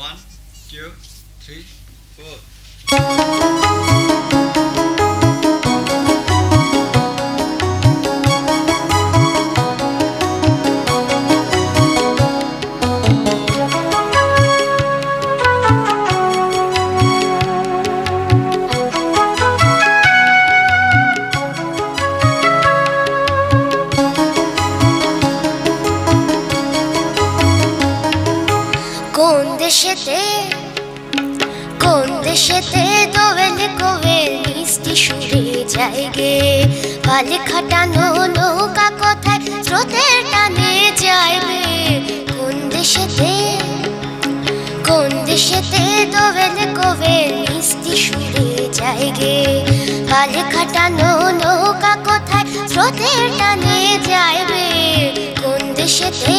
One two three four কোন দেশেতে কোন দেশেতে দোয়েল কোয়েল মিষ্টি সুরে যায় গে? পালে খাটানো নৌকা কোথায় স্রোতের টানে যাইবে কোন দেশেতে কোন দেশেতে দোয়েল কোয়েল মিষ্টি সুরে যায় গে? পালে খাটানো নৌকা কোথায় স্রোতের টানে যাইবে কোন দেশেতে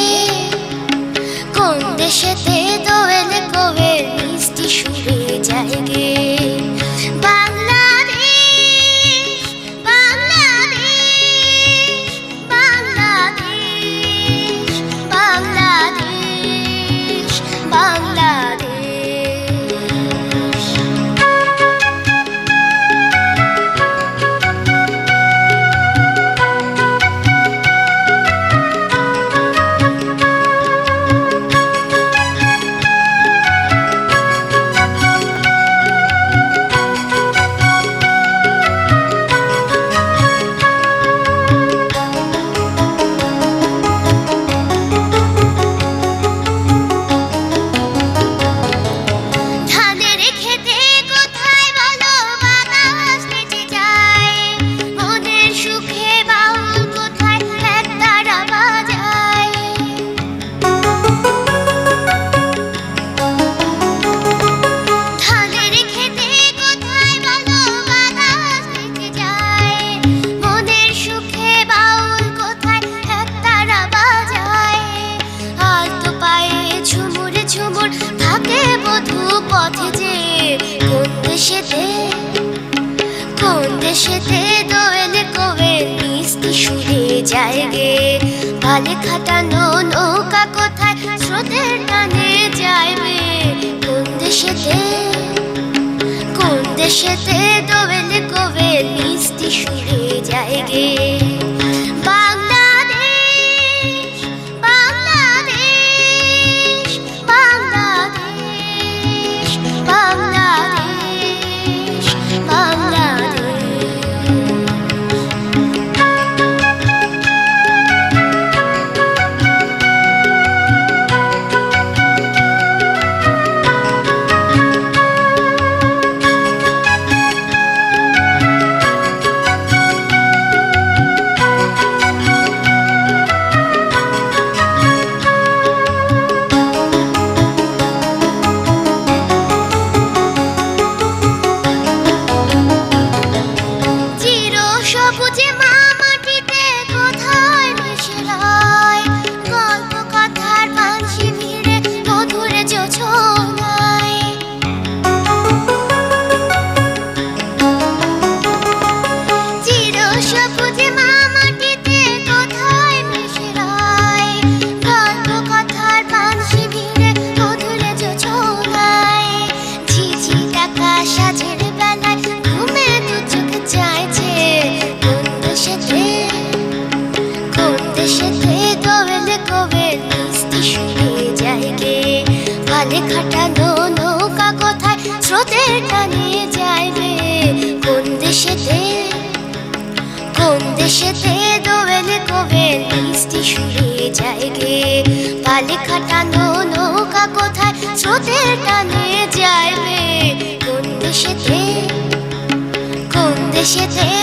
পথে যে কোন দেশেতে কোন দেশেতে দোয়েল কোয়েল মিষ্টি সুরে যায় গে? ভালে খাটানো নৌকা কোথায়? স্রোতের টানে যাইবে কোন দেশেতে কোন দেশেতে দোয়েল কোয়েল মিষ্টি সুরে যায় গে? ভালে নৌকা কোথায়? স্রোতের যাইবে। কোন দেশেতে? কোন দেশেতে দোয়েল কোয়েল মিষ্টি সুরে গে ভালে খাটানো নৌকা কোথায়? স্রোতের টানে যাইবে। কোন দেশেতে? কোন দেশেতে